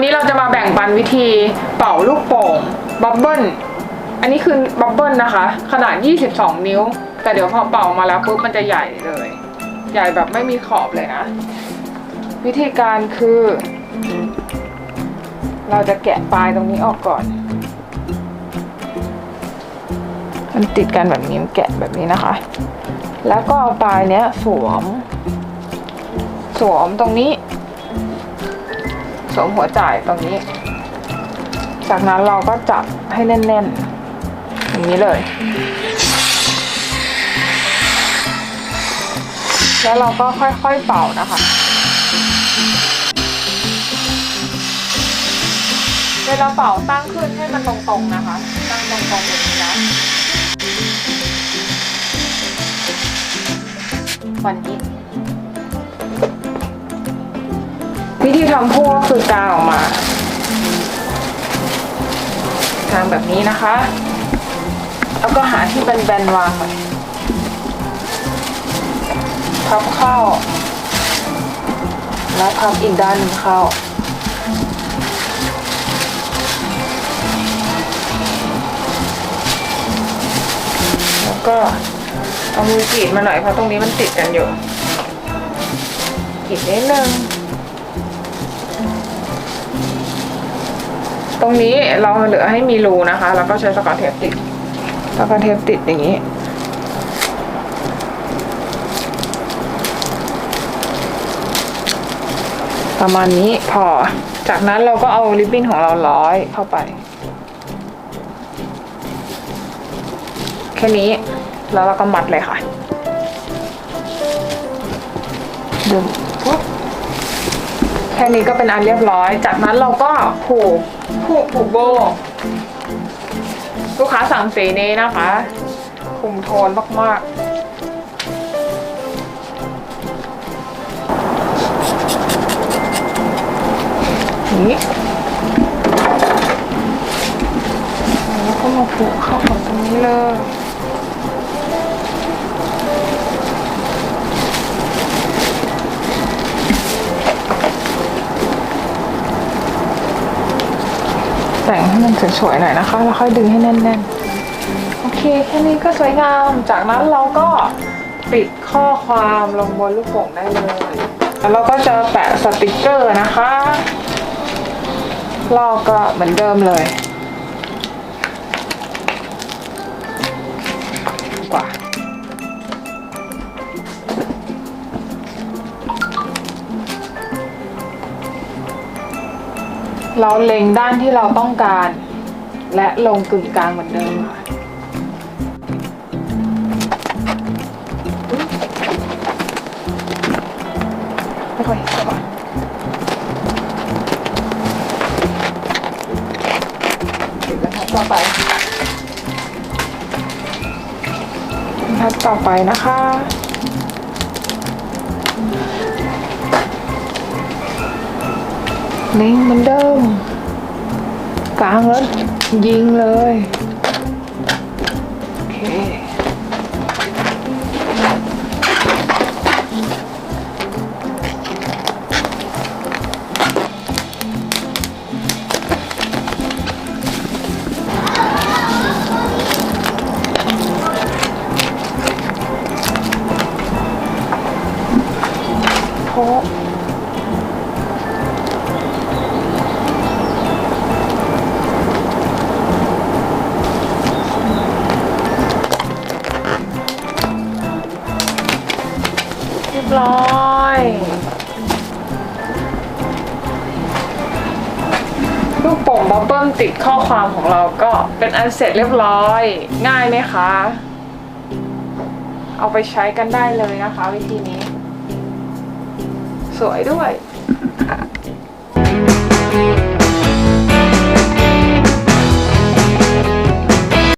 วันนี้เราจะมาแบ่งปันวิธีเป่าลูกโป่งบับเบิ้ลอันนี้คือบับเบิ้ลนะคะ ขนาด 22 นิ้ว แต่เดี๋ยวพอเป่ามาแล้วปุ๊บมันจะใหญ่เลย ใหญ่แบบไม่มีขอบเลยนะ วิธีการคือ เราจะแกะปลายตรงนี้ออกก่อน มันติดกันแบบนี้แกะแบบนี้นะคะ แล้วก็เอาปลายเนี้ยสวม สวมตรงนี้ สวมหัวจ่ายตรงนี้ จากนั้นเราก็จับให้แน่นๆ อย่างนี้เลย แล้วเราก็ค่อยๆเป่านะคะเวลาเป่าตั้งขึ้นให้มันตรงๆนะคะ ตั้งตรงๆแบบนี้นะวันนี้ วิธีทำพวกคือกางออกมาทางแบบนี้นะคะ แล้วก็หาที่แบนๆวางไว้พับเข้า แล้วพับอีกด้านหนึงเข้าแล้วก็เอามือกรีดมาหน่อยเพราะตรงนี้มันติดกันอยู่กรีดนิดนึง ตรงนี้เราเหลือให้มีรูนะคะ แล้วก็ใช้สกอตเทปติดสกอตเทปติดอย่างนี้ ประมาณนี้พอ จากนั้นเราก็เอาริบบิ้นของเราร้อยเข้าไป แค่นี้แล้วเราก็มัดเลยค่ะดึง ค่นี้ก็เป็นอันเรียบร้อย จากนั้นเราก็ผูกผูกผูกโบ ลูกค้าสั่งสีนี้นะคะคุมโทนมากๆนี่แล้วก็มาผูกเข้ากับตรงนี้เลย แต่งให้มันสวยๆหน่อยนะคะ แล้วค่อยดึงให้แน่นๆ โอเค แค่นี้ก็สวยงาม จากนั้นเราก็ปิดข้อความลงบนลูกโป่งได้เลย แล้วเราก็จะแปะสติกเกอร์นะคะลอกก็เหมือนเดิมเลย เราเล็งด้านที่เราต้องการ และลงกึ่งกลางเหมือนเดิมค่ะค่อยๆค่อยๆถึงแล้วครับต่อไปทัดต่อไปนะคะ นิ่งเหมือนเดิมกลางแล้วยิงเลย ร้อยลูกโป่งบับเบิ้ลติดข้อความของเราก็เป็นอันเสร็จเรียบร้อย ง่ายไหมคะ เอาไปใช้กันได้เลยนะคะ วิธีนี้ สวยด้วย